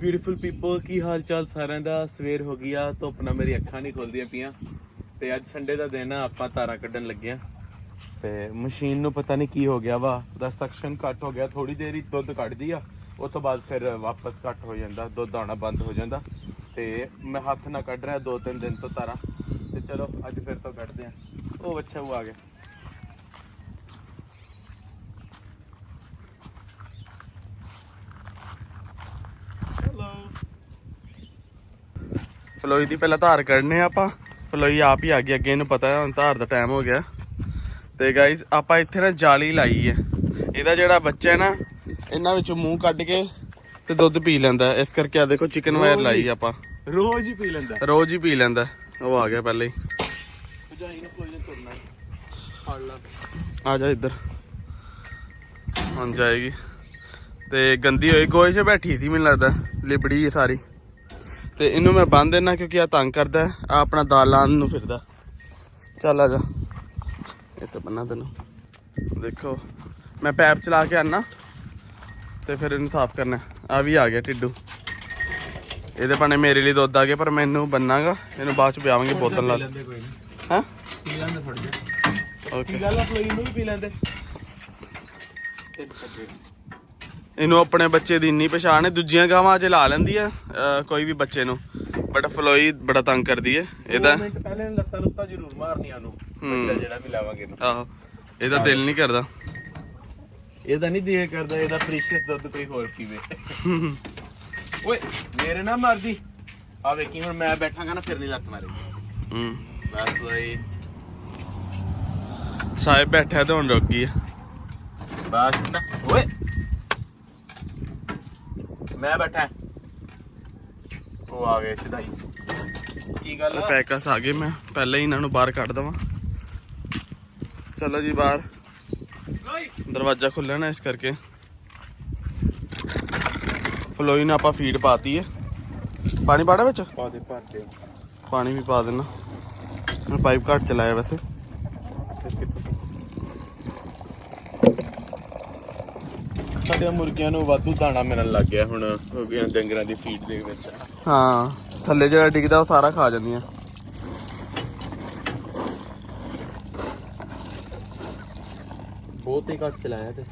Beautiful people ਕੀ ਹਾਲ ਚਾਲ ਸਾਰਿਆਂ ਦਾ? ਸਵੇਰ ਹੋ ਗਈ ਆ, ਧੁੱਪ ਨਾਲ ਮੇਰੀ ਅੱਖਾਂ ਨਹੀਂ ਖੁੱਲਦੀਆਂ ਪਈਆਂ। ਤੇ ਅੱਜ ਸੰਡੇ ਦਾ ਦਿਨ ਆ, ਆਪਾਂ ਤਾਰਾਂ ਕੱਢਣ ਲੱਗੇ ਆ। ਤੇ ਮਸ਼ੀਨ ਨੂੰ ਪਤਾ ਨਹੀਂ ਕੀ ਹੋ ਗਿਆ ਵਾ। ਦਾ ਸਕਸ਼ਨ ਘੱਟ ਹੋ ਗਿਆ ਥੋੜੀ ਦੇਰ ਹੀ ਦੁੱਧ ਕੱਢਦੀ ਆ। ਉਸ ਤੋਂ ਬਾਅਦ ਫਿਰ ਵਾਪਸ ਘੱਟ ਹੋ ਜਾਂਦਾ, ਦੁੱਧ ਆਉਣਾ ਬੰਦ ਹੋ ਜਾਂਦਾ। ਤੇ ਮੈਂ ਹੱਥ ਨਾਲ ਕੱਢ ਰਿਹਾ ਦੋ ਤਿੰਨ ਦਿਨ ਤੋਂ ਤਾਰਾਂ ਤੇ ਚਲੋ, ਅੱਜ ਫਿਰ ਤੋਂ ਕੱਢਦੇ ਆ। ਉਹ ਅੱਛਾ ਉਹ ਆ ਗਿਆ। ਫਲੋਈ ਦੀ ਪਹਿਲਾਂ ਧਾਰ ਕੱਢਨੇ ਆਪਾਂ। ਫਲੋਈ ਆਪ ਹੀ ਆ ਗਈ ਅੱਗੇ ਇਹਨੂੰ ਪਤਾ ਹੁਣ ਧਾਰ ਦਾ ਟਾਈਮ ਹੋ ਗਿਆ। ਤੇ ਗਾਇਸ ਆਪਾਂ ਇੱਥੇ ਨਾ ਜਾਲੀ ਲਾਈ ਹੈ। ਇਹਦਾ ਜਿਹੜਾ ਬੱਚਾ ਹੈ ਨਾ ਇਹਨਾਂ ਵਿੱਚੋਂ ਮੂੰਹ ਕੱਢ ਕੇ ਤੇ ਦੁੱਧ ਪੀ ਲੈਂਦਾ। ਇਸ ਕਰਕੇ ਆ ਦੇਖੋ ਚਿਕਨ ਵਾਇਰ ਲਾਈ ਆਪਾਂ। ਰੋਜ਼ ਹੀ ਪੀ ਲੈਂਦਾ। ਰੋਜ਼ ਹੀ ਪੀ ਲੈਂਦਾ ਉਹ ਆ ਗਿਆ ਪਹਿਲੇ ਹੀ। ਭਜਾਈ ਨੂੰ ਕੋਈ ਨਾ ਤੁਰਨਾ। ਫੜ ਲਾ। ਆ ਜਾ ਇੱਧਰ। ਹੁਣ ਜਾਏਗੀ। ਤੇ ਗੰਦੀ ਹੋਈ ਗੋਏ 'ਚ ਬੈਠੀ ਸੀ ਮੈਨੂੰ ਲੱਗਦਾ। ਲਿਬੜੀ ਹੈ ਸਾਰੀ। ਤੇ ਇਹਨੂੰ ਮੈਂ ਬੰਨ ਦੇਣਾ ਕਿਉਂਕਿ ਆ ਤੰਗ ਕਰਦਾ ਆ ਆਪਣਾ ਦਾਲਾਂ ਨੂੰ ਫਿਰਦਾ। ਚੱਲ ਆ ਜਾ। ਇਹ ਤਾਂ ਬੰਨਾ ਤੈਨੂੰ। ਦੇਖੋ ਮੈਂ ਪੈਪ ਚਲਾ ਕੇ ਆਣਾ ਤੇ ਫਿਰ ਇਹਨੂੰ ਸਾਫ਼ ਕਰਨਾ ਆ ਵੀ ਆ ਗਿਆ ਟਿੱਡੂ। ਇਹਦੇ ਪਾਣੇ ਮੇਰੇ ਲਈ ਦੁੱਧ ਆ ਗਿਆ ਪਰ ਮੈਨੂੰ ਬੰਨਾਗਾ। ਇਹਨੂੰ ਬਾਅਦ ਚ ਪਿਆਵਾਂਗੇ ਬੋਤਲ ਨਾਲ। ਲੈਂਦੇ ਕੋਈ ਨਹੀਂ ਹਾਂ? ਪੀ ਲੈਂਦੇ ਥੋੜੀ ਜਿਹੀ। ਓਕੇ। ਕੀ ਗੱਲ ਆ ਪਲੋਈ ਨੂੰ ਵੀ ਪੀ ਲੈਂਦੇ? ਇਹਨੂੰ ਆਪਣੇ ਬੱਚੇ ਦੀ ਇੰਨੀ ਪਛਾਣ ਹੈ ਦੂਜੀਆਂ ਗਾਵਾਂ 'ਚ ਲਾ ਲੈਂਦੀ ਅਹ ਕੋਈ ਵੀ ਬੱਚੇ ਨੂੰ। ਬਟ ਫਲੋਈ ਬੜਾ ਤੰਗ ਕਰਦੀ ਹੈ ਇਹਦਾ ਦੋ ਮਿੰਟ ਪਹਿਲੇ ਇਹਨੇ ਲੱਤਾਂ ਲੁੱਤਾਂ ਜ਼ਰੂਰ ਮਾਰਨੀਆਂ ਨੂੰ ਹੂੰ। ਬੱਚਾ ਜਿਹੜਾ ਵੀ ਲਾਵਾਂਗੇ ਇਹਨੂੰ। ਆਹੋ ਇਹਦਾ ਦਿਲ ਨਹੀਂ ਕਰਦਾ। ਇਹਦਾ ਨਹੀਂ ਦਿਲ ਕਰਦਾ ਇਹਦਾ ਪ੍ਰੀਸ਼ੀਅਸ ਦੁੱਧ ਕੋਈ ਹੋਰ ਪੀਵੇ। ਓਏ ਮੇਰੇ ਨਾਲ ਮਾਰਦੀ। ਆ ਵੇਖੀ ਹੁਣ ਮੈਂ ਬੈਠਾਂਗਾ ਨਾ ਫਿਰ ਨਹੀਂ ਲੱਤ ਮਾਰੇਗੀ। ਹੂੰ। ਬਸ ਲਈ ਸਾਹਿਬ ਬੈਠਾ ਤੇ ਹੁਣ ਰੁਕ ਗਈ ਬਸ। ਨਾ ਓਏ ਮੈਂ ਬੈਠਾ। ਉਹ ਆ ਗਏ ਸਿਧਾਈ। ਕੀ ਗੱਲ ਆ? ਪੈਕਸ ਆ ਗਏ ਮੈਂ ਪਹਿਲਾਂ ਹੀ ਇਹਨਾਂ ਨੂੰ ਬਾਹਰ ਕੱਢ ਦਵਾਂ। ਚਲੋ ਜੀ ਬਾਹਰ। ਦਰਵਾਜ਼ਾ ਖੁੱਲ੍ਹਾ ਨਾ ਇਸ ਕਰਕੇ। ਫਲੋਈ ਨੂੰ ਆਪਾਂ ਫੀਡ ਪਾਤੀ ਹੈ। ਪਾਣੀ ਪਾੜਾ ਵਿੱਚ? ਪਾ ਦੇ ਭਰ ਦੇ। ਪਾਣੀ ਵੀ ਪਾ ਦੇਣਾ। ਮੈਂ ਪਾਈਪ ਘੱਟ ਚਲਾਇਆ ਵੈਸੇ। ਸਾਡੇ ਮੁਰਗੀਆਂ ਨੂੰ ਵਾਧੂ ਦਾਣਾ ਮਿਲਣ ਲੱਗ ਗਿਆ ਹੁਣ ਡੰਗਰਾਂ ਦੀ ਫੀਡ ਦੇ ਵਿੱਚ। ਹਾਂ ਥੱਲੇ ਜਿਹੜਾ ਡਿੱਗਦਾ ਉਹ ਸਾਰਾ ਖਾ ਜਾਂਦੀਆਂ। ਬਹੁਤ ਹੀ ਘੱਟ ਚਲਾਇਆ ਤੇ।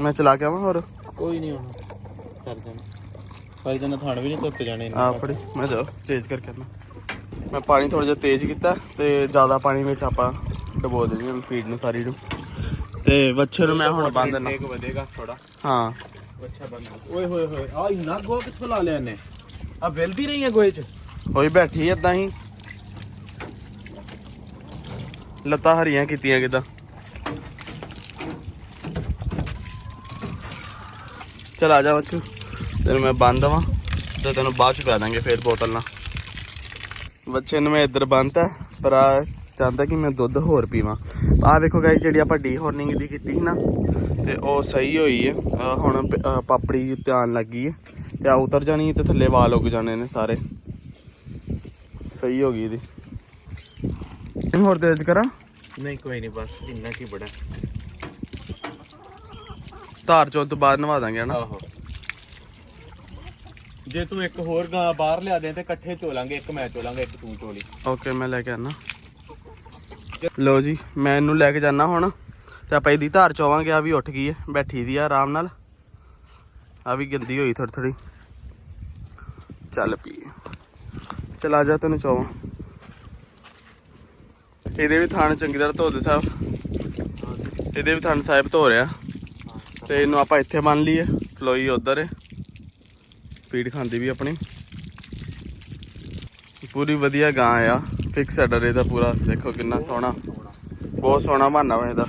ਮੈਂ ਚਲਾ ਕੇ ਆਵਾਂ ਹੋਰ? ਕੋਈ ਨਹੀਂ ਹੁਣ ਕਰ ਜਾਣਾ ਪਰ ਜਨਾ ਥਾਣ ਵੀ ਨਹੀਂ ਧੁੱਪ ਜਾਣੇ ਆ ਫੜੀ ਮੈਂ ਜਾ ਤੇਜ਼ ਕਰਕੇ ਆਉਣਾ ਮੈਂ ਪਾਣੀ ਥੋੜਾ ਜਿਹਾ ਤੇਜ਼ ਕੀਤਾ ਤੇ ਜ਼ਿਆਦਾ ਪਾਣੀ ਵਿੱਚ ਆਪਾਂ ਡਬੋ ਦੇਣੀ ਹੁਣ ਫੀਡ ਨੂੰ ਸਾਰੀ ਨੂੰ। ਤੇ ਵੱਛੇ ਨੂੰ ਮੈਂ ਹੁਣ ਦੇਣਾ ਇੱਕ ਵਧੇਗਾ ਥੋੜਾ ਹਾਂ। ਅੱਛਾ ਬੰਦ ਓਏ ਹੋਏ ਹੋਏ ਆ ਇੰਨਾ ਗੋਆ ਕਿੱਥੋਂ ਲਾ ਲਿਆ ਨੇ ਆ ਵਿਲਦੀ ਰਹੀ ਹੈ ਗੋਏ ਚ? ਹੋਈ ਬੈਠੀ ਏਦਾਂ ਹੀ। ਲੱਤਾਂ ਹਰੀਆਂ ਕੀਤੀਆਂ ਕਿਦਾਂ। ਚਲ ਆ ਜਾ ਬੱਚੂ ਤੈਨੂੰ ਮੈਂ ਬੰਨ ਦਵਾਂ ਤੇ ਤੈਨੂੰ ਬਾਅਦ ਚ ਪਿਆ ਦਾਂਗੇ ਫੇਰ ਬੋਤਲ ਨਾਲ। ਬੱਚੇ ਨੂੰ ਮੈਂ ਇੱਧਰ ਬੰਨਤਾ ਪਰ ਆ ਚਾਹੁੰਦਾ ਕਿ ਮੈਂ ਦੁੱਧ ਹੋਰ ਪੀਵਾਂ। ਆ ਵੇਖੋ ਗਾਇਸ ਜਿਹੜੀ ਆਪਾਂ ਡੀ ਹਾਰਨਿੰਗ ਦੀ ਕੀਤੀ ਸੀ ਨਾ ਤੇ ਉਹ ਸਹੀ ਹੋਈ ਹੈ ਆਹ ਹੁਣ ਪ- ਆਹ ਪਾਪੜੀ ਤੇ ਆਉਣ ਲੱਗੀ ਹੈ ਤੇ ਆ ਉਤਰ ਜਾਣੀ ਹੈ ਤੇ ਥੱਲੇ ਵਾਲ ਉੱਗ ਜਾਣੇ ਨੇ ਸਾਰੇ। ਸਹੀ ਹੋ ਗਈ ਇਹਦੀ। ਇਹਨੂੰ ਹੋਰ ਤੇਜ਼ ਕਰਾਂ? ਨਹੀਂ ਕੋਈ ਨਹੀਂ ਬਸ ਇੰਨਾ ਕੀ ਬੜਾ। ਧਾਰ ਚੋਂ ਤੋਂ ਬਾਅਦ ਨਵਾ ਦਾਂਗੇ ਹਨਾ? ਆਹੋ। ਜੇ ਤੂੰ ਇੱਕ ਹੋਰ ਗਾਂ ਬਾਹਰ ਲਿਆ ਦੇ ਤੇ ਇਕੱਠੇ ਚੋਲਾਂਗੇ ਇੱਕ ਮੈਂ ਚੋਲਾਂਗਾ ਇੱਕ ਤੂੰ ਚੋਲੀ। ਓਕੇ ਮੈਂ ਲੈ ਕੇ ਆਣਾ ਲੋ ਜੀ, ਮੈਂ ਇਹਨੂੰ ਲੈ ਕੇ ਜਾਣਾ ਹੁਣ, ਤੇ ਆਪਾਂ ਇਹਦੀ ਧਾਰ ਚੋਵਾਂਗੇ, ਆ ਵੀ ਉੱਠ ਗਈ ਹੈ, ਬੈਠੀ ਦੀ ਆ ਆਰਾਮ ਨਾਲ। ਆ ਵੀ ਗੰਦੀ ਹੋਈ ਥੋੜੀ ਥੋੜੀ ਚੱਲ ਪੀ। ਚਲ ਆ ਜਾ ਤੈਨੂੰ ਚੋਵਾਂ। ਇਹਦੇ ਵੀ ਥਾਣ ਚੰਗੀ ਤਰ੍ਹਾਂ ਧੋ ਦੇ ਸਾਹਿਬ ਇਹਦੇ ਵੀ ਥਾਣ ਸਾਹਿਬ ਧੋ ਰਿਆ ਤੇ ਇਹਨੂੰ ਆਪਾਂ ਇੱਥੇ ਬੰਨ ਲਈਏ ਫਲੋਈ ਉਧਰ। ਹੈ ਪੀੜ ਖਾਂਦੀ ਵੀ ਆਪਣੀ। ਪੂਰੀ ਵਧੀਆ ਗਾਂ ਆ। ਫਿਕਸ ਐਡਰ ਇਹਦਾ ਪੂਰਾ। ਦੇਖੋ ਕਿੰਨਾ ਸੋਹਣਾ। ਬਹੁਤ ਸੋਹਣਾ ਬਹਾਨਾ ਵਾ ਇਹਦਾ।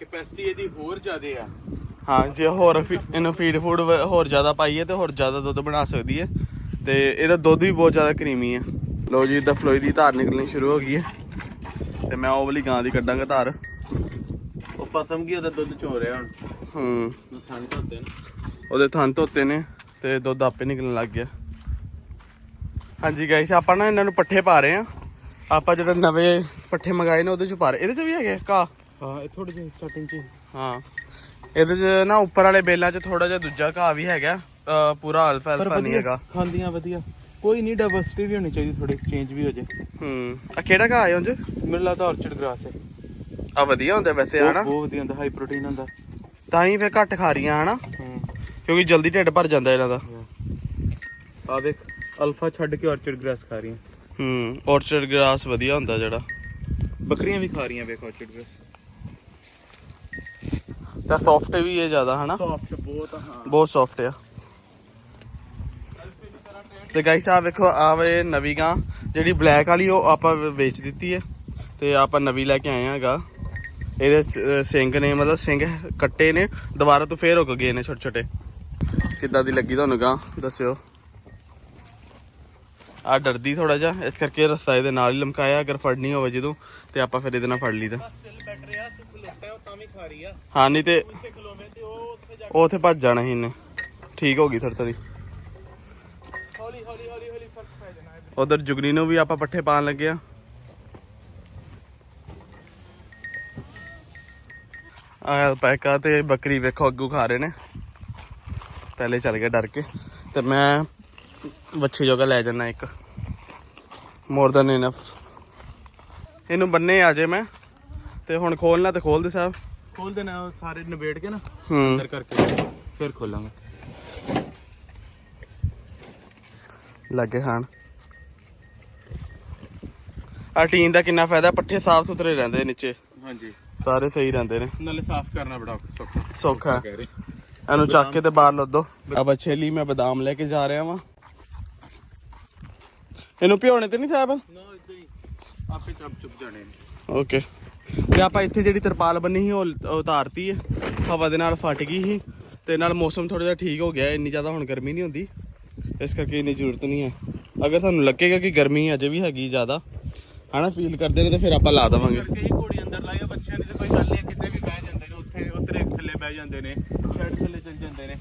ਕੈਪੈਸਿਟੀ ਇਹਦੀ ਹੋਰ ਜ਼ਿਆਦੇ ਆ। ਹਾਂ ਜੇ ਹੋਰ ਫੀ- ਇਹਨੂੰ ਫੀਡ ਫੂਡ ਹੋਰ ਜ਼ਿਆਦਾ ਪਾਈਏ ਤੇ ਹੋਰ ਜ਼ਿਆਦਾ ਦੁੱਧ ਬਣਾ ਸਕਦੀ ਹੈ। ਤੇ ਇਹਦਾ ਦੁੱਧ ਵੀ ਬਹੁਤ ਜ਼ਿਆਦਾ ਕਰੀਮੀ ਹੈ। ਲੋ ਜੀ ਇਹਦਾ ਫਲੋਈ ਦੀ ਧਾਰ ਨਿਕਲਣੀ ਸ਼ੁਰੂ ਹੋ ਗਈ ਹੈ। ਤੇ ਮੈਂ ਉਹ ਵਾਲੀ ਗਾਂ ਦੀ ਕੱਢਾਂਗਾ ਧਾਰ। ਉਹ ਪਸਮ ਕੀ ਉਹਦਾ ਦੁੱਧ ਚੋ ਰਿਹਾ ਹੁਣ? ਹੂੰ। ਠੰਡ ਧੋਤੇ ਨੇ। ਉਹਦੇ ਥਣ ਧੋਤੇ ਨੇ ਤੇ ਦੁੱਧ ਆਪੇ ਨਿਕਲਣ ਲੱਗ ਗਿਆ। ਹਾਂਜੀ ਗਾਇਸ ਆਪਾਂ ਨਾ ਇਹਨਾਂ ਨੂੰ ਪੱਠੇ ਪਾ ਰਹੇ ਆ ਆਪਾਂ ਜਿਹੜੇ ਨਵੇਂ ਪੱਠੇ ਮੰਗਾਏ ਨੇ ਉਹਦੇ ਚ ਪਾ ਰਹੇ। ਇਹਦੇ ਚ ਵੀ ਹੈਗੇ ਕਾ ਹਾਂ ਇਹ ਥੋੜੀ ਜਿਹੀ ਸਟਾਰਟਿੰਗ ਚ ਹਾਂ। ਇਹਦੇ 'ਚ ਨਾ ਉੱਪਰ ਵਾਲੇ ਬੇਲਾਂ 'ਚ ਥੋੜਾ ਜਿਹਾ ਦੂਜਾ ਘਾਹ ਵੀ ਹੈਗਾ। ਪੂਰਾ ਅਲਫਾ ਅਲਫਾ ਨਹੀਂ ਹੈਗਾ। ਖਾਂਦੀਆਂ ਵਧੀਆ। ਕੋਈ ਨਹੀਂ ਡਾਈਵਰਸਿਟੀ ਵੀ ਹੋਣੀ ਚਾਹੀਦੀ ਥੋੜੀ ਚੇਂਜ ਵੀ ਹੋ ਜੇ। ਹੂੰ। ਆ ਕਿਹੜਾ ਘਾਹ ਹੈ ਉਂਝ? ਮੈਨੂੰ ਲੱਗਦਾ ਆਰਚਰਡ ਗ੍ਰਾਸ ਹੈ। ਆ ਵਧੀਆ ਹੁੰਦਾ ਵੈਸੇ ਹਨਾ? ਬਹੁਤ ਵਧੀਆ ਹੁੰਦਾ ਹਾਈ ਪ੍ਰੋਟੀਨ ਹੁੰਦਾ। ਤਾਂ ਹੀ ਫੇਰ ਘੱਟ ਖਾ ਰਹੀਆਂ ਹਨਾ? ਹੂੰ। ਕਿਉਂਕਿ ਜਲਦੀ ਢਿੱਡ ਭਰ ਜਾਂਦਾ ਇਹਨਾਂ ਦਾ। ਆ ਦੇਖ। ਅਲਫਾ ਛੱਡ ਕੇ ਆਰਚਰਡ ਗ੍ਰਾਸ ਖਾ ਰਹੀਆਂ। ਹੂੰ ਔਰਚਰਡ ਗ੍ਰਾਸ ਵਧੀਆ ਹੁੰਦਾ ਜਿਹੜਾ। ਬੱਕਰੀਆਂ ਵੀ ਖਾ ਰਹੀਆਂ ਵੇਖ ਆਰਚਰਡ ਗ੍ਰਾਸ। ਤਾਂ ਸੌਫਟ ਵੀ ਹੈ ਜ਼ਿਆਦਾ ਹਨਾ? ਸੌਫਟ ਬਹੁਤ ਹਾਂ। ਬਹੁਤ ਸੌਫਟ ਆ। ਤੇ ਗਾਈਸ ਆ ਵੇਖੋ ਆ ਵੇ ਨਵੀਂ ਗਾਂ ਜਿਹੜੀ ਬਲੈਕ ਵਾਲੀ ਉਹ ਆਪਾਂ ਵੇਚ ਦਿੱਤੀ ਹੈ। ਤੇ ਆਪਾਂ ਨਵੀਂ ਲੈ ਕੇ ਆਏ ਹਾਂਗਾ ਇਹਦੇ ਸਿੰਗ ਨੇ ਮਤਲਬ ਸਿੰਗ ਕੱਟੇ ਨੇ ਦੁਬਾਰਾ ਤੋਂ ਫੇਰ ਉੱਗ ਗਏ ਨੇ ਛੋਟੇ ਛੋਟੇ ਕਿੱਦਾਂ ਦੀ ਲੱਗੀ ਤੁਹਾਨੂੰ ਗਾਂ? ਦੱਸਿਓ। ਆ ਡਰਦੀ ਥੋੜਾ ਜਿਹਾ ਇਸ ਕਰਕੇ ਰਸਤਾ ਇਹਦੇ ਨਾਲ ਹੀ ਲਮਕਾਇਆ ਅਗਰ ਫੜਨੀ ਹੋਵੇ ਜਦੋਂ ਤੇ ਆਪਾਂ ਫਿਰ ਇਹਦੇ ਨਾਲ ਫੜ ਲਈਦਾ। ਹਾਂ ਨਹੀਂ ਤੇ ਉਹ ਉੱਥੇ ਭੱਜ ਜਾਣਾ ਸੀ ਇਹਨੇ। ਠੀਕ ਹੋ ਗਈ ਥੋੜੀ ਥੋੜੀ ਹੌਲੀ ਹੌਲੀ ਹੌਲੀ ਹੌਲੀ ਫ਼ਰਕ ਪੈ ਜਾਣਾ ਉਧਰ ਜੁਗਨੀ ਨੂੰ ਵੀ ਆਪਾਂ ਪੱਠੇ ਪਾਣ ਲੱਗੇ ਆ। ਆ ਪੈਕਾ ਤੇ ਬੱਕਰੀ ਵੇਖੋ ਅੱਗੂ ਖਾ ਰਹੇ ਨੇ। ਪਹਿਲੇ ਚੱਲ ਗਿਆ ਡਰ ਕੇ। ਤੇ ਮੈਂ ਬੱਚੇ ਜੋਗਾ ਲੈ ਜਾਣਾ ਇੱਕ। ਮੋਰ ਦਨ ਇਨਫ ਇਹਨੂੰ ਬੰਨੇ ਆ ਜੇ ਮੈਂ ਤੇ ਹੁਣ ਖੋਲਣਾ ਤੇ ਖੋਲ ਦੇ ਸਾਹਿਬ। ਖੋਲ ਦੇਣਾ ਸਾਰੇ ਨਿਬੇੜ ਕੇ ਨਾ ਹੂੰ। ਅੰਦਰ ਕਰਕੇ ਫਿਰ ਖੋਲਾਂਗੇ। ਲੱਗੇ ਖਾਣ। ਆ ਟੀਨ ਦਾ ਕਿੰਨਾ ਫਾਇਦਾ ਪੱਠੇ ਸਾਫ਼ ਸੁਥਰੇ ਰਹਿੰਦੇ ਨੀਚੇ। ਹਾਂਜੀ। ਸਾਰੇ ਸਹੀ ਰਹਿੰਦੇ ਨੇ। ਨਾਲੇ ਸਾਫ਼ ਕਰਨਾ ਬੜਾ ਸੌਖਾ। ਸੌਖਾ। ਇਹਨੂੰ ਚੱਕ ਕੇ ਤੇ ਬਾਹਰ ਲੱਦੋ। ਆ ਛੇਲੀ ਮੈਂ ਬਦਾਮ ਲੈ ਕੇ ਜਾ ਰਿਹਾ ਵਾਂ। ਇਹਨੂੰ ਭਿਉਣੇ ਤੇ ਨਹੀਂ ਸਾਹਿਬ ਨਾ ਇਦਾਂ ਹੀ। ਆਪੇ ਚੱਪ ਚੁੱਪ ਜਾਣੇ ਨੇ। ਓਕੇ। ਤੇ ਆਪਾਂ ਇੱਥੇ ਜਿਹੜੀ ਤਰਪਾਲ ਬੰਨੀ ਸੀ ਉਹ ਉਤਾਰਤੀ ਹੈ ਹਵਾ ਦੇ ਨਾਲ ਫਟ ਗਈ ਸੀ। ਤੇ ਨਾਲ ਮੌਸਮ ਥੋੜਾ ਜਿਹਾ ਠੀਕ ਹੋ ਗਿਆ ਇੰਨੀ ਜ਼ਿਆਦਾ ਹੁਣ ਗਰਮੀ ਨਹੀਂ ਹੁੰਦੀ। ਇਸ ਕਰਕੇ ਇੰਨੀ ਜ਼ਰੂਰਤ ਨਹੀਂ ਹੈ। ਅਗਰ ਤੁਹਾਨੂੰ ਲੱਗੇਗਾ ਕਿ ਗਰਮੀ ਅਜੇ ਵੀ ਹੈਗੀ ਜ਼ਿਆਦਾ ਹਨਾ ਫੀਲ ਕਰਦੇ ਨੇ ਤੇ ਫਿਰ ਆਪਾਂ ਲਾ ਦੇਵਾਂਗੇ। ਕਰਕੇ ਹੀ ਘੋੜੀ ਅੰਦਰ ਲਾਇਆ ਬੱਚਿਆਂ ਦੀ ਤਾਂ ਕੋਈ ਗੱਲ ਨਹੀਂ ਕਿਤੇ ਵੀ ਬਹਿ ਜਾਂਦੇ ਨੇ ਉੱਥੇ ਉਤਰੇ ਥੱਲੇ ਬਹਿ ਜਾਂਦੇ ਨੇ ਸ਼ੈਡ ਥੱਲੇ ਚੱਲ ਜਾਂਦੇ ਨੇ।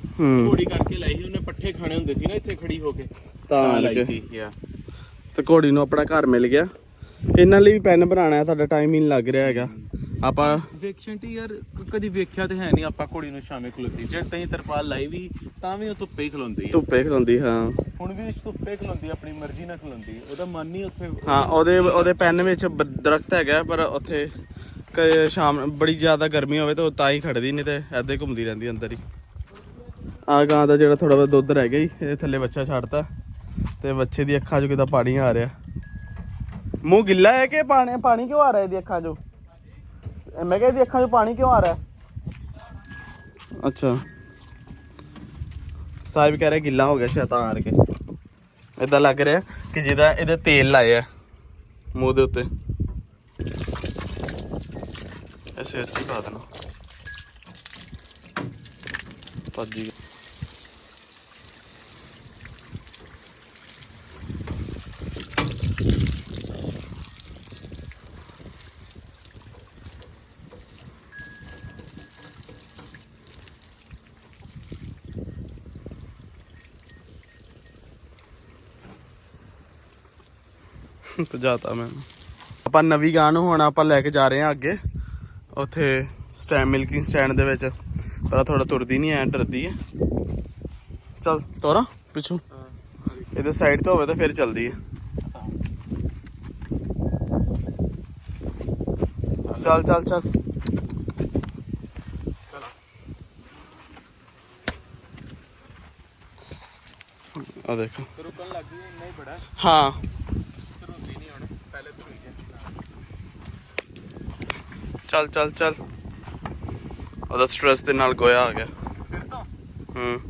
ਘੋੜੀ ਕਰਕੇ ਲਾਈ ਸੀ ਉਹਨੇ ਪੱਠੇ ਖਾਣੇ ਹੁੰਦੇ ਸੀ ਨਾ ਇੱਥੇ ਖੜੀ ਹੋ ਕੇ। ਤਾਂ ਲਾਈ। ਸੀ ਯਾ। ਤੇ ਘੋੜੀ ਨੂੰ ਆਪਣਾ ਘਰ ਮਿਲ ਗਿਆ। ਇਹਨਾਂ ਲਈ ਵੀ ਪੈਨ ਬਣਾਉਣਾ ਹੈ ਤੁਹਾਡਾ ਟਾਈਮ ਹੀ ਨਹੀਂ ਲੱਗ ਰਿਹਾ ਹੈਗਾ। ਆਪਾਂ ਵੇਖਸ਼ੰਟੀ ਯਾਰ ਕਦੀ ਵੇਖਿਆ ਤੇ ਹੈ ਨਹੀਂ ਆਪਾਂ ਘੋੜੀ ਨੂੰ ਸ਼ਾਮੇ ਖਲੋਤੀ। ਜੇ ਤਹੀਂ ਤਰਪਾਲ ਲਾਈ ਵੀ ਤਾਂ ਵੀ ਉਹ ਧੁੱਪੇ ਹੀ ਖਲੋਂਦੀ ਹੈ। ਧੁੱਪੇ ਖਲੋਂਦੀ ਹਾਂ। ਹੁਣ ਵੀ ਧੁੱਪੇ ਖਲੋਂਦੀ ਆਪਣੀ ਮਰਜ਼ੀ ਨਾਲ ਖਲੋਂਦੀ। ਹੈ। ਉਹਦਾ ਮਨ ਨਹੀਂ ਉੱਥੇ ਹਾਂ ਉਹਦੇ ਉਹਦੇ ਪੈਨ ਵਿੱਚ ਦਰਖਤ ਹੈਗਾ ਪਰ ਉੱਥੇ ਕ- ਸ਼ਾਮ ਬੜੀ ਜ਼ਿਆਦਾ ਗਰਮੀ ਹੋਵੇ ਤਾਂ ਉਹ ਤਾਂ ਹੀ ਖੜਦੀ ਨਹੀਂ ਤੇ ਐਦਾਂ ਹੀ ਘੁੰਮਦੀ ਰਹਿੰਦੀ ਅੰਦਰ ਹੀ। ਆ ਗਾਂ ਦਾ ਜਿਹੜਾ ਥੋੜਾ ਬਹੁਤ ਦੁੱਧ ਰਹਿ ਗਿਆ ਜੀ ਇਹ ਥੱਲੇ ਬੱਚਾ ਛੱਡਤਾ। ਤੇ ਬੱਚੇ ਦੀ ਅੱਖਾਂ 'ਚੋਂ ਕਿਤਾ ਪਾਣੀ ਆ ਰਿਹਾ। ਮੂੰਹ ਗਿੱਲਾ ਹੈ ਕਿ ਪਾਣੀ ਪਾਣੀ ਕਿਉਂ ਆ ਰਿਹਾ ਇਹਦੀ ਅੱਖਾਂ 'ਚੋਂ? ਮੈਂ ਕਿਹਾ ਇਹਦੀ ਅੱਖਾਂ 'ਚੋਂ ਪਾਣੀ ਕਿਉਂ ਆ ਰਿਹਾ? ਅੱਛਾ। ਸਾਹਿਬ ਕਹਿ ਰਿਹਾ ਗਿੱਲਾ ਹੋ ਗਿਆ ਸ਼ੈਤਾਨ ਕੇ ਇਦਾਂ ਲੱਗ ਰਿਹਾ ਕਿ ਜਿਹਦਾ ਇਹਦੇ ਤੇਲ ਲਾਇਆ ਮੂੰਹ ਦੇ ਉੱਤੇ। ਐਸੇ ਅੱਛੀ ਪਾ ਦੇਣਾ। ਭੱਜੀ ਭਜਾਤਾ ਮੈਂ। ਆਪਾਂ ਨਵੀਂ ਗਾਂ ਨੂੰ ਹੁਣ ਆਪਾਂ ਲੈ ਕੇ ਜਾ ਰਹੇ ਹਾਂ ਅੱਗੇ। ਉੱਥੇ ਸਟੈਂਡ ਮਿਲਕਿੰਗ ਸਟੈਂਡ ਦੇ ਵਿੱਚ। ਪਰ ਥੋੜਾ ਤੁਰਦੀ ਨਹੀਂ ਐ ਡਰਦੀ ਹੈ ਚਲ ਤੋਰਾ ਪਿੱਛੋਂ। ਇਹਦੇ ਸਾਈਡ ਤੋਂ ਹੋਵੇ ਤਾਂ ਫਿਰ ਚੱਲਦੀ ਹੈ ਚੱਲ ਚੱਲ ਚੱਲ। ਆ ਦੇਖੋ। ਰੁਕਣ ਲੱਗ ਗਈ ਇੰਨਾ ਹੀ ਬੜਾ। ਹਾਂ ਧਰੂੰਦੀ ਨਹੀਂ ਹੁਣ ਪਹਿਲੇ ਧਰੂਈ ਜੇ ਚੱਲ ਚੱਲ ਚੱਲ। ਉਹਦਾ ਸਟ੍ਰੈਸ ਦੇ ਨਾਲ ਗੋਇਆ ਆ ਗਿਆ। ਫਿਰ ਤੋਂ। ਹੂੰ।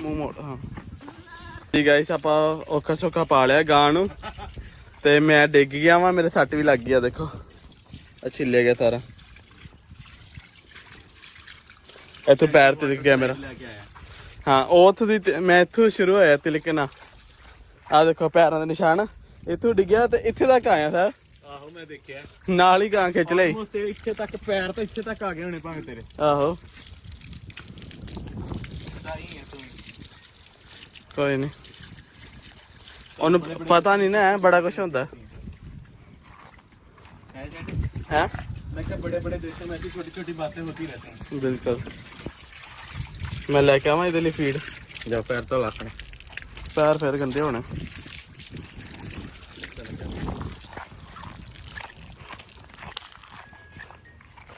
ਮੂੰਹ ਮੋੜ ਹਾਂ। ਜੀ ਗਾਇਸ ਆਪਾਂ ਔਖਾ ਸੌਖਾ ਪਾ ਲਿਆ ਗਾਂ ਨੂੰ। ਤੇ ਮੈਂ ਡਿੱਗ ਗਿਆ ਵਾਂ ਮੇਰੇ ਸੱਟ ਵੀ ਲੱਗ ਗਿਆ ਦੇਖੋ। ਆ ਛਿੱਲੇ ਗਿਆ ਸਾਰਾ। ਇੱਥੋਂ ਪੈਰ ਤੇ ਦਿਖ ਗਿਆ ਮੇਰਾ। ਹਾਂ ਉਹ ਉੱਥੋਂ ਦੀ ਤੇ- ਮੈਂ ਇੱਥੋਂ ਸ਼ੁਰੂ ਹੋਇਆ ਤਿਲਕਣਾ ਆ ਦੇਖੋ ਪੈਰਾਂ ਦੇ ਨਿਸ਼ਾਨ ਇੱਥੋਂ ਡਿੱਗਿਆ ਤੇ ਇੱਥੇ ਤੱਕ ਆਇਆ ਸਰ ਆਹੋ ਮੈਂ ਦੇਖਿਆ ਨਾਲ ਹੀ ਗਾਂ ਖਿੱਚ ਲਈ Almost ਇਹ ਇੱਥੇ ਤੱਕ ਪੈਰ ਤਾਂ ਇੱਥੇ ਤੱਕ ਆ ਗਏ ਹੋਣੇ ਭਾਵੇਂ ਤੇਰੇ ਆਹੋ ਸਦਾਈ ਹੈ ਤੂੰ ਕੋਈ ਨਹੀਂ ਉਹਨੂੰ ਪਤਾ ਨਹੀਂ ਨਾ ਬੜਾ ਕੁਝ ਹੁੰਦਾ ਹੈ ਜੱਟ ਹੈ मैं क्या बड़े बड़े देशों में ऐसी छोटी छोटी बातें होती रहती हैं ਬਿਲਕੁਲ ਮੈਂ ਲੈ ਕੇ ਆਵਾਂ ਇਹਦੇ ਲਈ ਫੀਡ ਜਾਂ ਪੈਰ ਤੋਂ ਲੱਕਣੇ ਪੈਰ ਫੇਰ ਗੰਦੇ ਹੋਣੇ।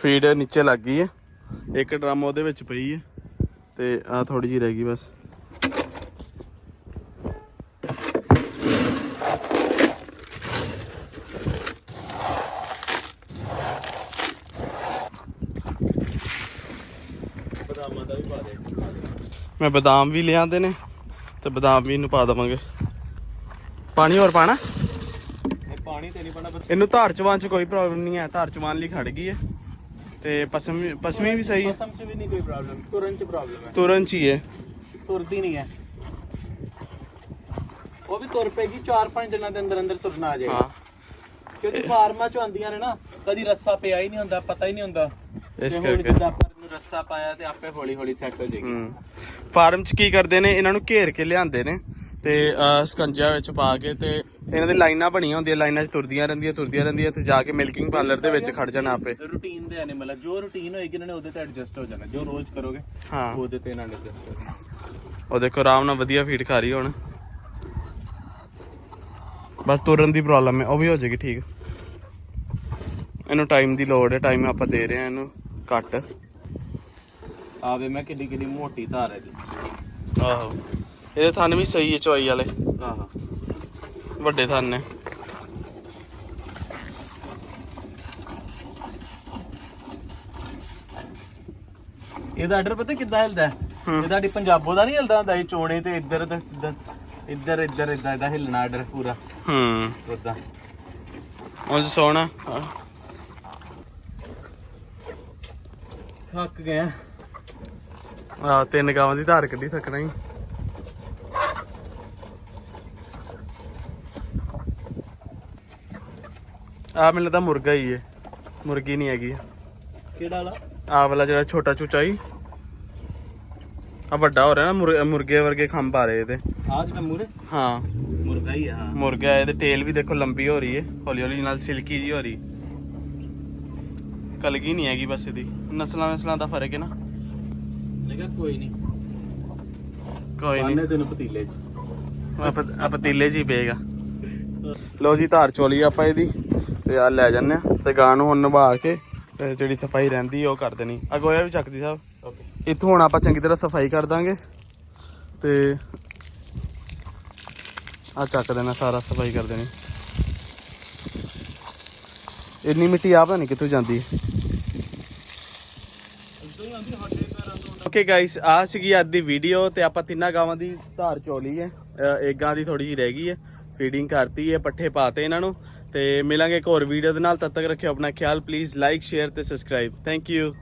ਫੀਡ ਨੀਚੇ ਲੱਗ ਗਈ ਹੈ। ਇੱਕ ਡਰਮ ਉਹਦੇ ਵਿੱਚ ਪਈ ਹੈ। ਤੇ ਆ ਥੋੜੀ ਜੀ ਰਹਿ ਗਈ ਬਸ। ਬਦਾਮਾਂ ਦਾ ਵੀ ਪਾ ਦੇ। ਮੈਂ ਬਦਾਮ ਵੀ ਲਿਆਂਦੇ ਨੇ ਤੇ ਬਦਾਮ ਵੀ ਇਹਨੂੰ ਪਾ ਦਵਾਂਗੇ। ਪਾਣੀ ਹੋਰ ਪਾਣਾ? ਪਾਣੀ ਤੇ ਨਹੀਂ ਪਾਣਾ ਇਹਨੂੰ ਧਾਰ ਚਵਾਨ ਚ ਕੋਈ ਪ੍ਰੋਬਲਮ ਨਹੀਂ ਹੈ ਧਾਰ ਚਵਾਨ ਲਈ ਖੜ ਗਈ ਹੈ। ਤੇ ਪਸਮੀ ਪਸਮੀ ਵੀ ਸਹੀ ਹੈ। ਪਸਮ ਚ ਵੀ ਨਹੀਂ ਕੋਈ ਪ੍ਰੋਬਲਮ ਤੁਰਨ ਚ ਪ੍ਰੋਬਲਮ ਹੈ। ਤੁਰਨ ਚ ਹੀ ਹੈ। ਤੁਰਦੀ ਨਹੀਂ ਹੈ। ਉਹ ਵੀ ਤੁਰ ਪੈਗੀ 4-5 ਦਿਨਾਂ ਦੇ ਅੰਦਰ ਅੰਦਰ ਤੁਰਨਾ ਆ ਜਾਏਗਾ। ਕਿਉਂਕਿ ਫਾਰਮਾਂ ਚ ਆਉਂਦੀਆਂ ਨੇ ਨਾ ਕਦੀ ਰੱਸਾ ਪਿਆ ਹੀ ਨਹੀਂ ਹੁੰਦਾ ਪਤਾ ਹੀ ਨਹੀਂ ਹੁੰਦਾ। ਇਸ ਕਰਕੇ। ਰੱਸਾ ਪਾਇਆ ਤੇ ਆਪੇ ਹੌਲੀ ਹੌਲੀ ਸੈੱਟ ਹੋ ਜਾਏਗੀ। ਫਾਰਮ ਚ ਕੀ ਕਰਦੇ ਨੇ? ਇਹਨਾਂ ਨੂੰ ਘੇਰ ਕੇ ਲਿਆਂਦੇ ਨੇ ਤੇ ਸਕੰਜਾ ਵਿੱਚ ਪਾ ਕੇ ਤੇ ਇਹਨਾਂ ਦੀ ਲਾਈਨਾਂ ਬਣੀਆਂ ਹੁੰਦੀਆਂ ਲਾਈਨਾਂ 'ਚ ਤੁਰਦੀਆਂ ਰਹਿੰਦੀਆਂ ਤੁਰਦੀਆਂ ਰਹਿੰਦੀਆਂ ਤੇ ਜਾ ਕੇ ਮਿਲਕਿੰਗ ਪਾਰਲਰ ਦੇ ਵਿੱਚ ਖੜ ਜਾਣਾ ਆਪੇ। ਰੂਟੀਨ ਦੇ ਐਨੀਮਲ ਜੋ ਰੂਟੀਨ ਹੋਏਗੀ ਇਹਨਾਂ ਨੇ ਉਹਦੇ ਤੇ ਐਡਜਸਟ ਹੋ ਜਾਣਾ। ਜੋ ਰੋਜ਼ ਕਰੋਗੇ ਹਾਂ। ਉਹਦੇ ਤੇ ਇਹਨਾਂ ਨੇ ਐਡਜਸਟ ਹੋ ਜਾਣਾ। ਉਹ ਦੇਖੋ ਆਰਾਮ ਨਾਲ ਵਧੀਆ ਫੀਡ ਖਾ ਰਹੀ ਹੁਣ। ਬਸ ਤੁਰਨ ਦੀ ਪ੍ਰੋਬਲਮ ਹੈ ਉਹ ਵੀ ਹੋ ਜਾਏਗੀ ਠੀਕ। ਇਹਨੂੰ ਟਾਈਮ ਦੀ ਲੋੜ ਹੈ ਟਾਈਮ ਆਪਾਂ ਦੇ ਰਹੇ ਹਾਂ ਇਹਨੂੰ ਘੱਟ। ਆਵੇ ਮੈਂ ਕਿੱਡੀ ਕਿੱਡੀ ਮੋਟੀ ਧਾਰ ਹੈ ਜੀ। ਆਹੋ। ਇਹਦੇ ਥਣ ਵੀ ਸਹੀ ਹੈ ਚਵਾਈ ਵਾਲੇ। ਆਹਾ। ਵੱਡੇ ਥਣ ਨੇ। ਇਹਦਾ ਆਰਡਰ ਪਤਾ ਕਿੱਦਾਂ ਹਿਲਦਾ ਹੈ? ਇਹ ਤੁਹਾਡੀ ਪੰਜਾਬੋ ਦਾ ਨਹੀਂ ਹਿਲਦਾ ਹੁੰਦਾ ਇਹ ਚੋਣੇ ਤੇ ਇੱਧਰ ਤੇ ਇੱਧਰ ਇੱਧਰ ਇੱਧਰ ਇੱਦਾਂ ਇਹਦਾ ਹਿਲਣਾ ਆਰਡਰ ਪੂਰਾ। ਹੂੰ। ਉਦਾਂ। ਉਹ ਸੋਣਾ ਥੱਕ ਗਿਆ ਆ। ਤਿੰਨ ਗਾਵਾਂ ਦੀ ਧਾਰ ਕੱਢੀ ਥੱਕਣਾ ਹੀ। ਆ ਮੈਨੂੰ ਲੱਗਦਾ ਮੁਰਗਾ ਹੀ ਏ। ਮੁਰਗੀ ਨਹੀਂ ਹੈਗੀ। ਕਿਹੜਾ ਵਾਲਾ? ਆ ਵਾਲਾ ਜਿਹੜਾ ਛੋਟਾ ਚੂਚਾ ਹੀ। ਆ ਵੱਡਾ ਹੋ ਰਿਹਾ ਨਾ ਮੁਰ- ਮੁਰਗੇ ਵਰਗੇ ਖੰਭ ਆ ਰਹੇ ਇਹਦੇ। ਆ ਜਿਹੜਾ ਮੂਰੇ ਹਾਂ। ਮੁਰਗਾ ਹੀ ਆ ਹਾਂ। ਮੁਰਗਾ ਇਹਦੇ ਟੇਲ ਵੀ ਦੇਖੋ ਲੰਬੀ ਹੋ ਰਹੀ ਏ। ਹੌਲੀ ਹੌਲੀ ਨਾਲ ਸਿਲਕੀ ਜੀ ਹੋ ਰਹੀ। ਕਲਗੀ ਨਹੀਂ ਹੈਗੀ ਬਸ ਇਹਦੀ। ਨਸਲਾਂ ਨਸਲਾਂ ਦਾ ਫ਼ਰਕ ਹੈ ਨਾ। ਮੈਂ ਕਿਹਾ ਕੋਈ ਨਹੀਂ ਕੋਈ ਨਹੀਂ ਪਾਣੇ ਤੈਨੂੰ ਪਤੀਲੇ 'ਚ। ਆਪਾਂ ਆ ਪਤੀਲੇ 'ਚ ਹੀ ਪਏਗਾ। ਲੋ ਜੀ ਧਾਰ ਚੋਲੀ ਆਪਾਂ ਇਹਦੀ ਤੇ ਆ ਲੈ ਜੰਨੇ ਆ ਤੇ ਗਾਂ ਨੂੰ ਹੁਣ ਨਵਾ ਕੇ ਤੇ ਜਿਹੜੀ ਸਫ਼ਾਈ ਰਹਿੰਦੀ ਉਹ ਕਰ ਦੇਣੀ। ਆ ਗੋਇਆ ਵੀ ਚੱਕਦੀ ਸਾਹਿਬ। ਓਕੇ। ਇੱਥੋਂ ਹੁਣ ਆਪਾਂ ਚੰਗੀ ਤਰ੍ਹਾਂ ਸਫ਼ਾਈ ਕਰ ਦਾਂਗੇ ਤੇ ਆ ਚੱਕ ਦੇਣਾ ਸਾਰਾ ਸਫ਼ਾਈ ਕਰ ਦੇਣੀ। ਇੰਨੀ ਮਿੱਟੀ ਆ ਪਤਾ ਨਹੀਂ ਕਿੱਥੋਂ ਜਾਂਦੀ ਹੈ। ਓਕੇ ਗਾਇਸ ਆ ਸੀਗੀ ਅੱਜ ਦੀ ਵੀਡੀਓ ਤੇ ਆਪਾਂ ਤਿੰਨਾਂ ਗਾਵਾਂ ਦੀ ਧਾਰ ਚੋਲੀ ਹੈ। ਇੱਕ ਗਾਂ ਦੀ ਥੋੜੀ ਜਿਹੀ ਰਹਿ ਗਈ ਹੈ। ਫੀਡਿੰਗ ਕਰਤੀ ਹੈ, ਪੱਠੇ ਪਾਤੇ ਇਹਨਾਂ ਨੂੰ। ਤੇ ਮਿਲਾਂਗੇ ਇੱਕ ਹੋਰ ਵੀਡੀਓ ਦੇ ਨਾਲ। ਤਦ ਤੱਕ ਰੱਖਿਓ ਆਪਣਾ ਖਿਆਲ। ਪਲੀਜ਼ ਲਾਈਕ ਸ਼ੇਅਰ ਤੇ ਸਬਸਕ੍ਰਾਈਬ ਥੈਂਕ ਯੂ